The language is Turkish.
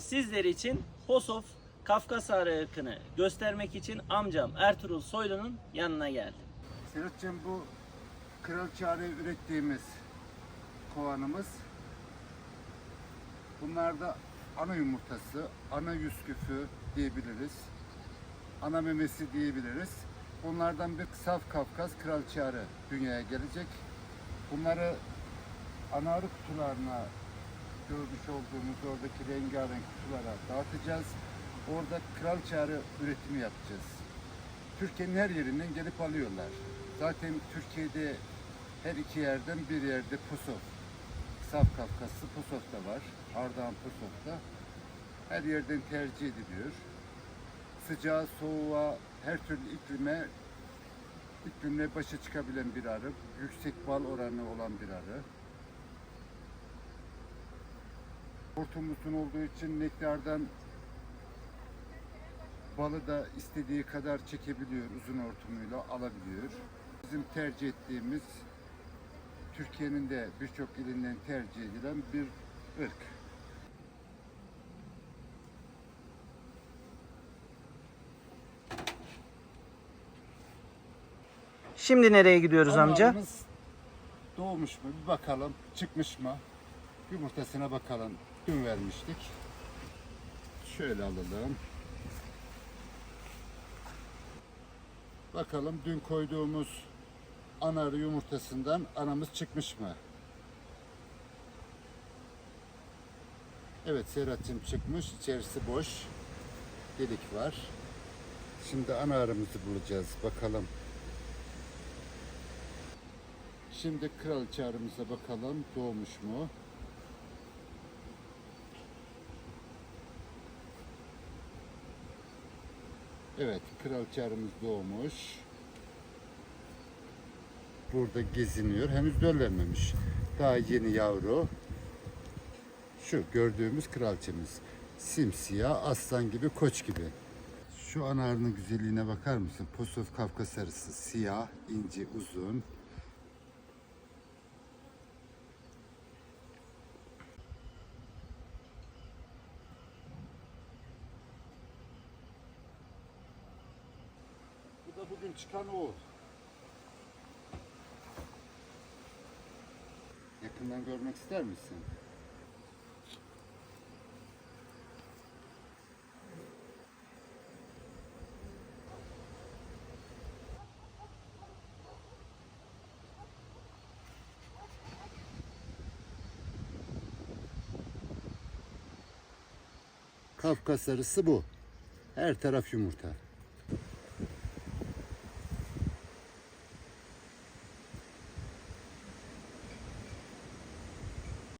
Sizler için Posof Kafkas arı ırkını göstermek için amcam Ertuğrul Soylu'nun yanına geldim. Serhat'cığım bu kral çare ürettiğimiz kovanımız. Bunlar da ana yumurtası, ana yüzküfü diyebiliriz. Ana memesi diyebiliriz. Bunlardan bir saf Kafkas kral çare dünyaya gelecek. Bunları ana arı kutularına görmüş olduğumuz oradaki rengarenk kutulara dağıtacağız. Orada kral çare üretimi yapacağız. Türkiye'nin her yerinden gelip alıyorlar. Zaten Türkiye'de her iki yerden bir yerde Pusof, Saf Kafkaslı Pusof da var. Ardahan Pusof da. Her yerden tercih ediliyor. Sıcağa, soğuğa, her türlü iklime iklimle başa çıkabilen bir arı. Yüksek bal oranı olan bir arı. Hortum uzun olduğu için nektardan balı da istediği kadar çekebiliyor uzun hortumuyla alabiliyor. Bizim tercih ettiğimiz Türkiye'nin de birçok ilinden tercih edilen bir ırk. Şimdi nereye gidiyoruz amca? Doğmuş mu bir bakalım çıkmış mı yumurtasına bakalım dün vermiştik. Şöyle alalım. Bakalım dün koyduğumuz ana arı yumurtasından anamız çıkmış mı? Evet Serhat'cığım çıkmış. İçerisi boş. Delik var. Şimdi ana arımızı bulacağız. Bakalım. Şimdi kraliçe arımıza bakalım doğmuş mu? Evet, kraliçe arımız doğmuş. Burada geziniyor. Henüz döllenmemiş. Daha yeni yavru. Şu gördüğümüz kraliçemiz. Simsiyah, aslan gibi, koç gibi. Şu ana arının güzelliğine bakar mısın? Posof Kafkas arısı. Siyah, ince, uzun. Bugün çıkan o. Yakından görmek ister misin? Kafkas arısı bu. Her taraf yumurta.